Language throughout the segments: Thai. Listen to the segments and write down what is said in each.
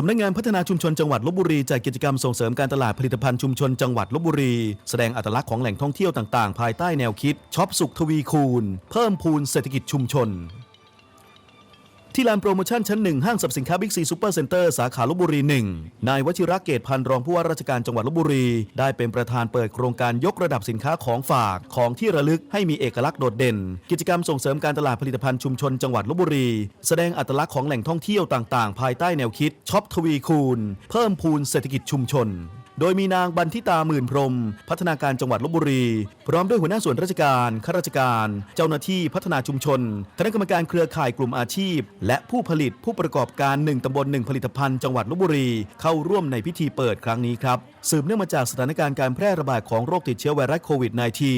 สำนักงานพัฒนาชุมชนจังหวัดลบบุรีจัดกิจกรรมส่งเสริมการตลาดผลิตภัณฑ์ชุมชนจังหวัดลบบุรี แสดงอัตลักษณ์ของแหล่งท่องเที่ยวต่างๆ ภายใต้แนวคิดช็อปสุขทวีคูณ เพิ่มพูนเศรษฐกิจชุมชน ที่ลานโปรโมชั่นชั้นหนึ่งห้างสรรพสินค้าบิ๊กซีซูเปอร์เซ็นเตอร์สาขาลบบุรีหนึ่งนายวชิระเกตพันธ์รองผู้ว่าราชการจังหวัดลบบุรี ได้เป็นประธานเปิดโครงการยกระดับสินค้าของฝากของที่ระลึกให้มีเอกลักษณ์โดดเด่น กิจกรรมส่งเสริมการตลาดผลิตภัณฑ์ชุมชนจังหวัดลบบุรี แสดงอัตลักษณ์ของแหล่งท่องเที่ยวต่าง ๆ ภายใต้แนวคิดช็อปทวีคูณ เพิ่มพูนเศรษฐกิจชุมชน โดยมีนางบันทิตาหมื่นพรม พัฒนาการจังหวัดลบบุรี พร้อมด้วยหัวหน้าส่วนราชการข้าราชการ เจ้าหน้าที่พัฒนาชุมชนคณะกรรมการเครือข่ายกลุ่มอาชีพ และผู้ผลิตผู้ประกอบการหนึ่งตำบลหนึ่งผลิตภัณฑ์จังหวัดลบบุรี เข้าร่วมในพิธีเปิดครั้งนี้ครับสืบเนื่องมาจากสถานการณ์การแพร่ระบาดของโรคติดเชื้อไวรัสโควิด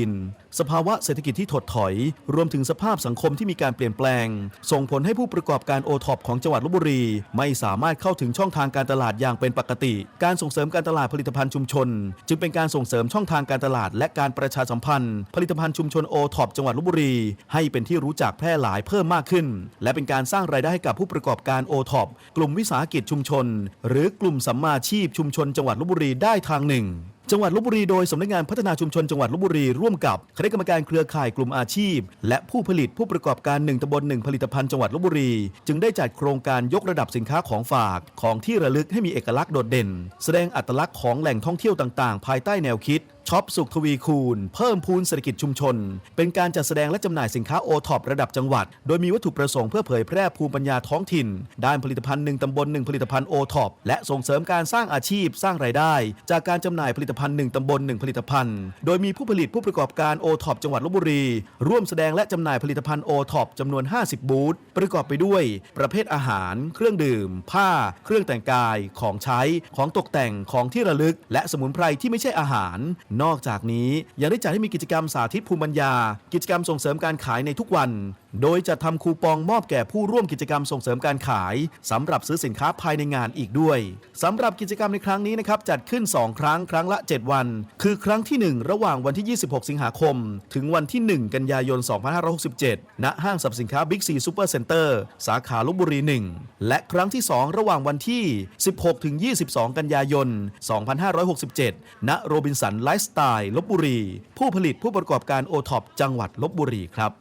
-19 สภาวะเศรษฐกิจที่ถดถอย รวมถึงสภาพสังคมที่มีการเปลี่ยนแปลง ส่งผลให้ผู้ประกอบการโอท็อปของจังหวัดลบบุรี ไม่สามารถเข้าถึงช่องทางการตลาดอย่างเป็นปกติ การส่งเสริมการตลาดผลิตภัณฑ์ชุมชน จึงเป็นการส่งเสริมช่องทางการตลาด และการประชาสัมพันธ์ ผลิตภัณฑ์ชุมชนโอท็อปจังหวัดลบบุรี ให้เป็นที่รู้จักแพร่หลายเพิ่มมากขึ้น และเป็นการสร้างรายได้ให้กับผู้ประกอบการโอท็อปกลุ่มวิสาหกิจชุมชน หรือกลุ่มสัมมาชีพชุมชนจังหวัดลบบุรีได้ทางหนึ่ง จังหวัดลบบุรีโดยสำนักงานพัฒนาชุมชนจังหวัดลบบุรีร่วมกับคณะกรรมการเครือข่ายกลุ่มอาชีพ และผู้ผลิตผู้ประกอบการหนึ่งตำบลหนึ่งผลิตภัณฑ์จังหวัดลบบุรี จึงได้จัดโครงการยกระดับสินค้าของฝากของที่ระลึกให้มีเอกลักษณ์โดดเด่น แสดงอัตลักษณ์ของแหล่งท่องเที่ยวต่างๆ ภายใต้แนวคิด ช็อปสุขทวีคูณ เพิ่มพูนเศรษฐกิจชุมชน เป็นการจัดแสดงและจำหน่ายสินค้าโอท็อประดับจังหวัด โดยมีวัตถุประสงค์เพื่อเผยแพร่ภูมิปัญญาท้องถิ่น ด้านผลิตภัณฑ์หนึ่งตำบลหนึ่งผลิตภัณฑ์โอท็อปและส่งเสริมการสร้างอาชีพสร้างรายได้ จากการจำหน่ายผลิตภัณฑ์หนึ่งตำบลหนึ่งผลิตภัณฑ์ โดยมีผู้ผลิตผู้ประกอบการโอท็อปจังหวัดลบบุรี ร่วมแสดงและจำหน่ายผลิตภัณฑ์โอท็อปจำนวน 50 บูธประกอบไปด้วย ประเภทอาหาร เครื่องดื่ม ผ้า เครื่องแต่งกาย ของใช้ ของตกแต่ง ของที่ระลึก และสมุนไพรที่ไม่ใช่อาหารนอกจากนี้ยังได้จัดให้มีกิจกรรมสาธิตภูมิปัญญา กิจกรรมส่งเสริมการขายในทุกวันโดยจะทำคูปองมอบแก่ผู้ร่วมกิจกรรมส่งเสริมการขายสำหรับซื้อสินค้าภายในงานอีกด้วยสำหรับกิจกรรมในครั้งนี้นะครับจัดขึ้น 2 ครั้งครั้งละ 7 วัน คือครั้งที่ 1 ระหว่างวันที่ 26 สิงหาคม ถึงวันที่ 1 กันยายน 2567 ณ ห้างสรรพสินค้าบิ๊กซีซูเปอร์เซ็นเตอร์สาขาลบบุรี 1 และครั้งที่ 2 ระหว่างวันที่ 16 ถึง 22 กันยายน 2567 ณโรบินสันไลฟ์สไตล์ลบบุรี ผู้ผลิตผู้ประกอบการโอท็อปจังหวัดลบบุรีครับ